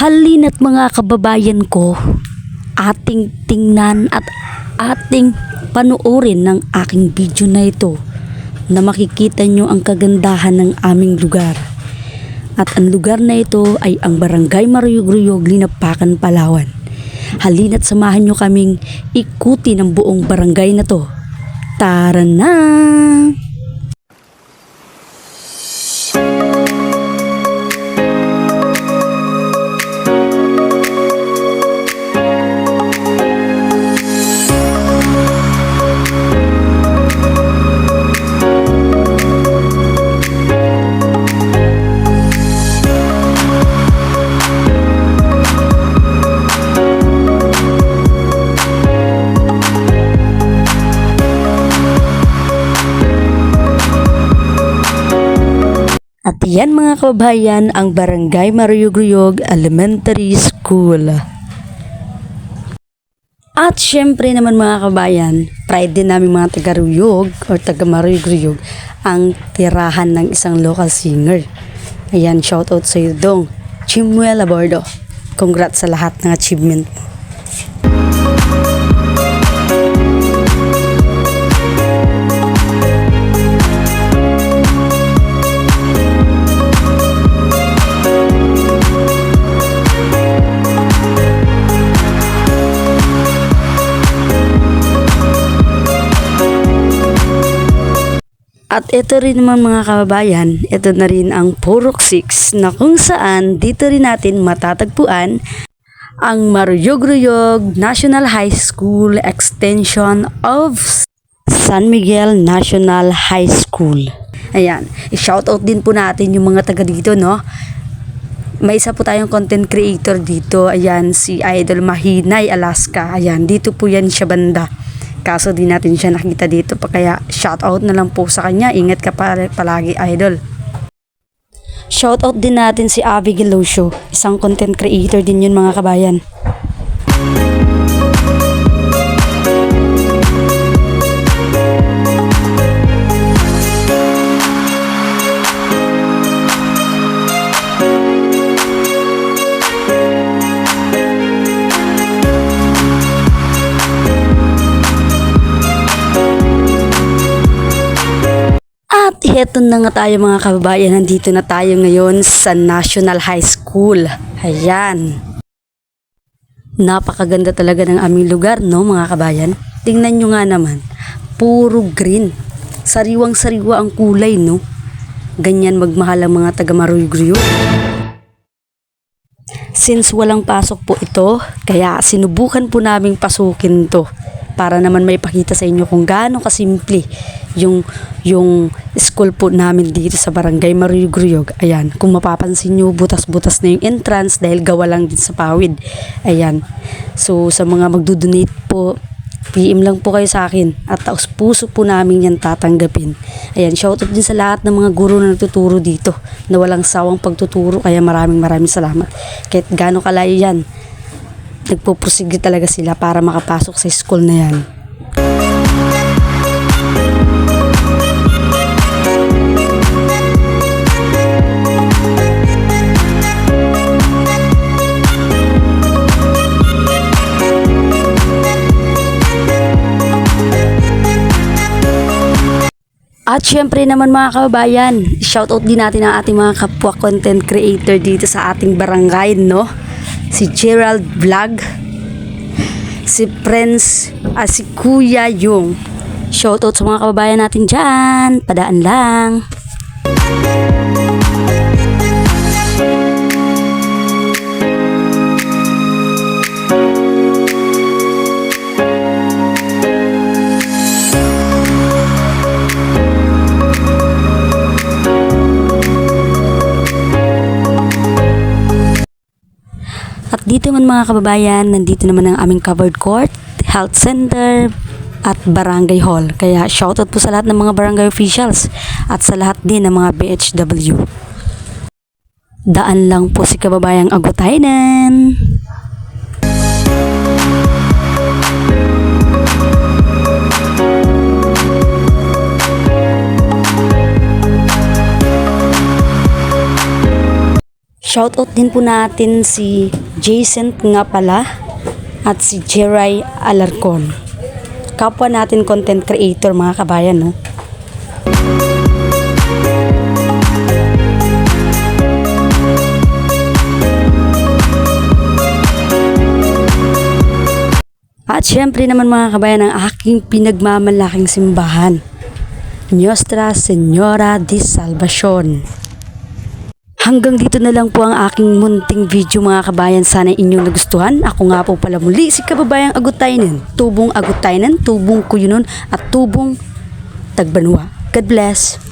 Halina't mga kababayan ko, ating tingnan at ating panuorin ng aking video na ito na makikita nyo ang kagandahan ng aming lugar. At ang lugar na ito ay ang Barangay Maruyog-Ruyog, Linapakan, Palawan. Halina't samahan nyo kaming ikuti ng buong barangay na to. Tara na! At yan mga kababayan ang Barangay Maruyog-Ruyog Elementary School. At syempre naman mga kabayan, pride din namin mga taga-Ruyog or taga-Maruyog-Ruyog ang tirahan ng isang local singer. Ayan, shoutout sa iyo dong. Chimuel Abordo. Congrats sa lahat ng achievement mo. At ito rin naman mga kababayan, ito na rin ang Purok 6 na kung saan dito rin natin matatagpuan ang Maruyog-Ruyog National High School Extension of San Miguel National High School. Ayan, i-shoutout din po natin yung mga taga dito, no? May isa po tayong content creator dito. Ayan, si Idol Mahinay, Alaska. Ayan, dito po yan siya banda. Kaso di natin siya nakita dito pa kaya shoutout na lang po sa kanya. Ingat ka pa palagi, Idol. Shoutout din natin si Avi Gelosio, isang content creator din yun mga kabayan. At heto na nga tayo mga kababayan, nandito na tayo ngayon sa National High School. Ayan. Napakaganda talaga ng aming lugar, no mga kabayan? Tingnan nyo nga naman, puro green. Sariwang-sariwa ang kulay, no? Ganyan magmahal ang mga taga Maruyugriyo. Since walang pasok po ito, kaya sinubukan po naming pasukin to para naman may pakita sa inyo kung gaano kasimple yung yung school po namin dito sa Barangay Maruyog-Ruyog. Ayan, kung mapapansin nyo, butas-butas na yung entrance dahil gawa lang din sa pawid. Ayan. So, sa mga magdodonate po, PM lang po kayo sa akin at taos puso po namin yan tatanggapin. Ayan, shoutout din sa lahat ng mga guro na nagtuturo dito na walang sawang pagtuturo kaya maraming maraming salamat. Kahit gaano kalayo yan, nagpupursige talaga sila para makapasok sa school na yan. At syempre naman mga kababayan, shoutout din natin ang ating mga kapwa content creator dito sa ating barangay, no? Si Gerald Vlog, si Prince, ah, si Kuya Yung. Shoutout sa mga kababayan natin dyan, padaan lang. Dito man mga kababayan, nandito naman ang aming covered court, health center, at barangay hall. Kaya shoutout po sa lahat ng mga barangay officials at sa lahat din ng mga BHW. Daan lang po si kababayang Agutaynan. Shoutout din po natin si Jason nga pala at si Jeray Alarcon. Kapwa natin content creator mga kabayan, no? At syempre naman mga kabayan ang aking pinagmamalaking simbahan. Nuestra Senora de Salvacion. Hanggang dito na lang po ang aking munting video mga kabayan. Sana inyong nagustuhan. Ako nga po pala muli si kababayang Agutaynan. Tubong Agutaynan, tubong Kuyunon at tubong Tagbanwa. God bless.